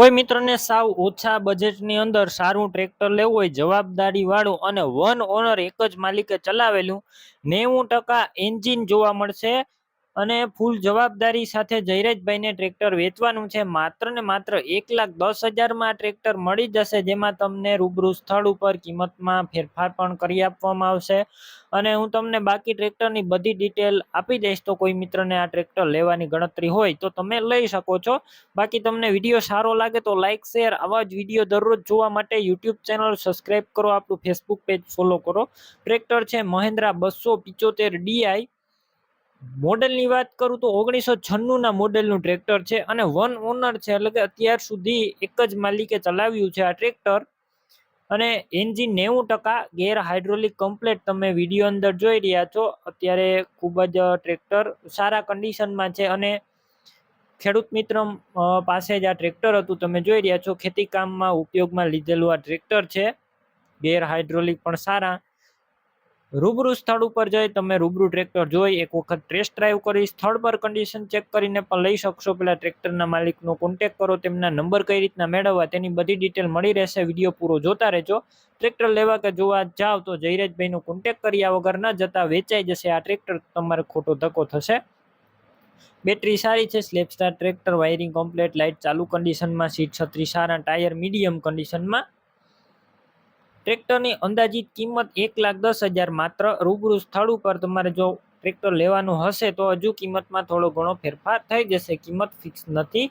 કોઈ મિત્રને સાવ ઓછા બજેટની અંદર સારું ટ્રેક્ટર લેવું હોય, જવાબદારી વાળું અને વન ઓનર એક જ માલિકે ચલાવેલું, નેવું ટકા એન્જિન જોવા મળશે. અને ફૂલ જવાબદારી સાથે જયરાજભાઈને ટ્રેક્ટર વેચવાનું છે. માત્ર ને માત્ર એક લાખ દસ હજારમાં ટ્રેક્ટર મળી જશે, જેમાં તમને રૂબરૂ સ્થળ ઉપર કિંમતમાં ફેરફાર પણ કરી આપવામાં આવશે. અને હું તમને બાકી ટ્રેક્ટરની બધી ડિટેલ આપી દઈશ, તો કોઈ મિત્રને આ ટ્રેક્ટર લેવાની ગણતરી હોય તો તમે લઈ શકો છો. બાકી તમને વીડિયો સારો લાગે તો લાઇક શેર, આવા જ વીડિયો દરરોજ જોવા માટે યુટ્યુબ ચેનલ સબસ્ક્રાઈબ કરો, આપણું ફેસબુક પેજ ફોલો કરો. ટ્રેક્ટર છે મહેન્દ્રા બસો પિચોતેર ડીઆઈ મોડેલની વાત કરું તો ઓગણીસો છન્નુંના મોડેલનું ટ્રેક્ટર છે અને વન ઓનર છે, એટલે કે અત્યાર સુધી એક જ માલિકે ચલાવ્યું છે આ ટ્રેક્ટર. અને એન્જિન નેવું ટકા ગેર હાઇડ્રોલિક કમ્પ્લેટ તમે વીડિયો અંદર જોઈ રહ્યા છો. અત્યારે ખૂબ જ ટ્રેક્ટર સારા કન્ડિશનમાં છે અને ખેડૂત મિત્ર પાસે જ આ ટ્રેક્ટર હતું. તમે જોઈ રહ્યા છો ખેતીકામમાં ઉપયોગમાં લીધેલું આ ટ્રેક્ટર છે. ગેર હાઇડ્રોલિક પણ સારા. રૂબરૂ સ્થળ ઉપર જઈ તમે રૂબરૂ ટ્રેક્ટર જોઈ, એક વખત ટેસ્ટ ડ્રાઈવ કરી, સ્થળ પર કન્ડિશન ચેક કરીને પણ લઈ શકશો. પેલા ટ્રેક્ટરના માલિકનો કોન્ટેક કરો, તેમના નંબર કઈ રીતના મેળવવા, તેની બધી ડિટેલ મળી રહેશે. વીડિયો પૂરો જોતા રહેજો. ટ્રેક્ટર લેવા કે જોવા જાવ તો જયરાજભાઈનો કોન્ટેક કર્યા વગર ન જતા વેચાઈ જશે. આ ટ્રેક્ટર તમારે ખોટો ધક્કો થશે. બેટરી સારી છે self start tractor wiring complete light ચાલુ કન્ડિશનમાં સીટ છત્રી સારા ટાયર મીડિયમ કન્ડિશનમાં ટ્રેક્ટરની અંદાજિત કિંમત એક લાખ દસ હજાર માત્ર. રૂબરૂ સ્થળ ઉપર તમારે જો ટ્રેક્ટર લેવાનું હશે તો હજુ કિંમતમાં થોડો ઘણો ફેરફાર થઈ જશે. કિંમત ફિક્સ નથી.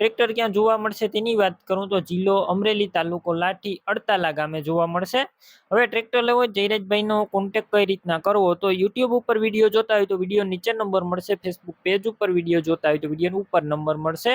ટ્રેક્ટર ક્યાં જોવા મળશે તેની વાત કરું તો જિલ્લો અમરેલી તાલુકો લાઠી અડતાલા ગામે જોવા મળશે. હવે ટ્રેક્ટર લેવો જયરાજભાઈનો કોન્ટેક કઈ રીતના કરવો તો યુટ્યુબ ઉપર વીડિયો જોતા હોય તો વીડિયો નીચે નંબર મળશે ફેસબુક પેજ ઉપર વીડિયો જોતા હોય તો વીડિયો ઉપર નંબર મળશે.